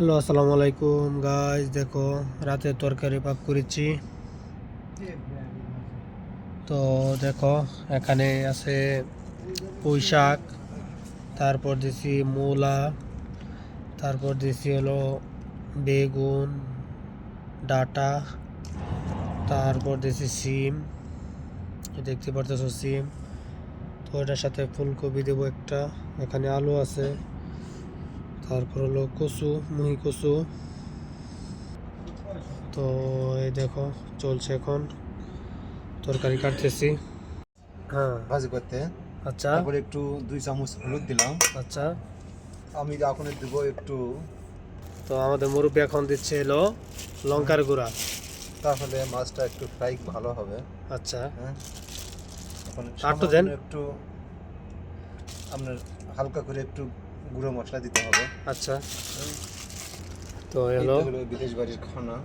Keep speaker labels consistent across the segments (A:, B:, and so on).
A: Hello, আসসালামু আলাইকুম guys দেখো, রাতে তরকারি পাক করেছি। তো দেখো, এখানে আছে পুঁই শাক, তারপর দিছি মূলা, তারপর দিছি হলো বেগুন, ডাটা, তারপর দিছি সিম দেখতে পারতেছো সিম। তো এটার সাথে ফুলকপি দেবো একটা, এখানে আলু আছে। তারপর হলো কচু মুহি কচু। তো এই দেখো চলছে এখন তরকারি কাটতেছি। হ্যাঁ
B: ভাজি করতে।
A: আচ্ছা।
B: তারপরে একটু দুই চামচ হলুদ দিলাম।
A: আচ্ছা।
B: আমি এখন দেবো একটু
A: তো আমাদের মুরব্বী এখন দিচ্ছে এলো লঙ্কার গুঁড়া।
B: তাহলে মাছটা একটু ফ্রাই ভালো হবে।
A: আচ্ছা।
B: হ্যাঁ।
A: আর দেন।
B: একটু আপনার হালকা করে একটু গুঁড়ো মশলা দিতে হবে।
A: আচ্ছা। তো হলো
B: বিদেশ বাড়ির খানা।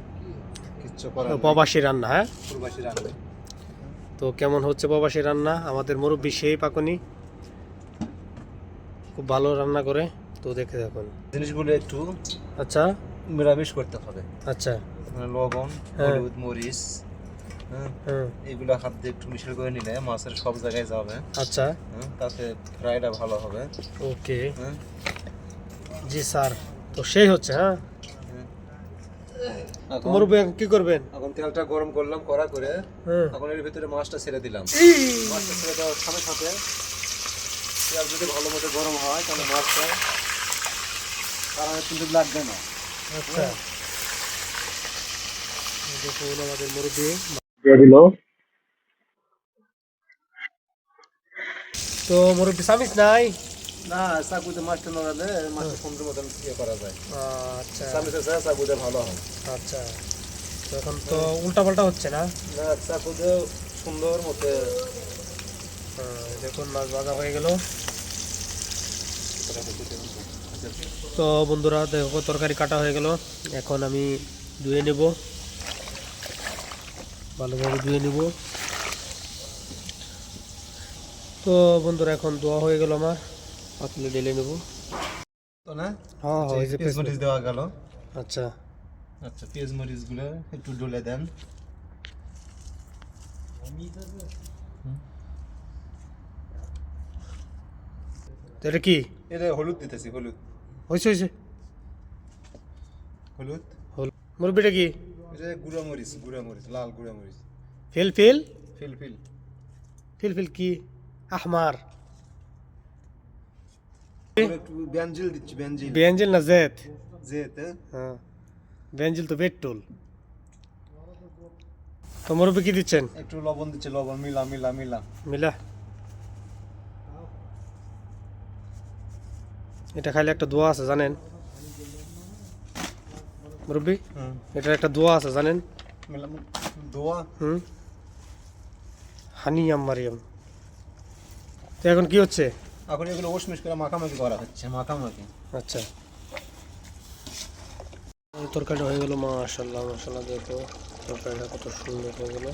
B: কিচ্ছু করার।
A: প্রবাসী রান্না হ্যাঁ?
B: প্রবাসী রান্না।
A: তো কেমন হচ্ছে প্রবাসী রান্না? আমাদের মুরব্বী সেই পাকনি। খুব ভালো রান্না করে। তো দেখে দেখুন।
B: জিনিসগুলো একটু
A: আচ্ছা।
B: নিরামিষ করতে হবে।
A: আচ্ছা।
B: লবণ
A: হ্যাঁ।
B: হলুদ মরিচ এগুলো হাত দিয়ে একটু করে নিলে মাছের সব জায়গায় যাবে।
A: আচ্ছা।
B: তাতে ফ্রাইটা ভালো হবে।
A: ওকে। জি স্যার তো সেই হচ্ছে হ্যাঁ? কি করবেন?
B: এখন তেলটা গরম করলাম কড়া করে। এখন এর ভিতরে মাছটা ছেড়ে দিলাম। মাছটা ছেড়ে দেওয়ার সাথে সাথে তেল যদি ভালো মতো গরম হয় তাহলে মাছটা কারণ কিন্তু লাগবে না।
A: আচ্ছা। দেখুন আমাদের মুরব্বী।
B: দিল।
A: তো মুরব্বী সামিস নাই?
B: না চাকুতে মাছটা নড়ালে মাছটা সুন্দর মতন ইয়ে করা যায়।
A: আচ্ছা।
B: চাকুতে ভালো হয়।
A: আচ্ছা। তো এখন তো উল্টা পাল্টা হচ্ছে না?
B: না চাকুতে সুন্দর মতো।
A: হ্যাঁ, দেখুন মাছ ভাজা হয়ে গেল। তো বন্ধুরা দেখো তরকারি কাটা হয়ে গেল। এখন আমি ধুয়ে নেব। ভালোভাবে ধুয়ে নেব। তো বন্ধুরা এখন ধোয়া হয়ে গেল আমার। পাতলে ঢেলে নেব।
B: তো না?
A: হ্যাঁ হ্যাঁ এই যে
B: পেঁয়াজ মরিচ দেওয়া গেল।
A: আচ্ছা।
B: আচ্ছা পেঁয়াজ মরিচগুলো একটু ডলে দেন।
A: এটা কি?
B: এটা হলুদ দিতেছি হলুদ।
A: হয়েছে হয়েছে
B: হলুদ।
A: হল মুরব্বিটা কি?
B: এটা গুঁড়া মরিচ গুঁড়া মরিচ লাল গুঁড়া মরিচ।
A: ফিল ফিল?
B: ফিল ফিল।
A: ফিল ফিল কি? আহমার।
B: একটু দিচ্ছি ব্যঞ্জিল
A: বেঞ্জিল না জেত
B: যেতে
A: হ্যাঁ। বেঞ্জিল তো পেট্রোল। তো মুরব্বি কি দিচ্ছেন?
B: একটু লবণ দিচ্ছে লবণ মিলা মিলা মিলা।
A: মিলা। এটা খাইলে একটা দোয়া আছে জানেন? মুরব্বি এটার একটা দোয়া আছে জানেন?
B: দোয়া?
A: হুম? হানিয়াম মারিয়াম তো এখন কি হচ্ছে?
B: এখন এগুলো উসমিস করে মাখামাখি করা হচ্ছে মাখামাখি।
A: আচ্ছা। তরকারিটা হয়ে গেল মাশাল্লাহ মাশাল্লাহ দেখো। তরকারিটা কত সুন্দর হয়ে গেল।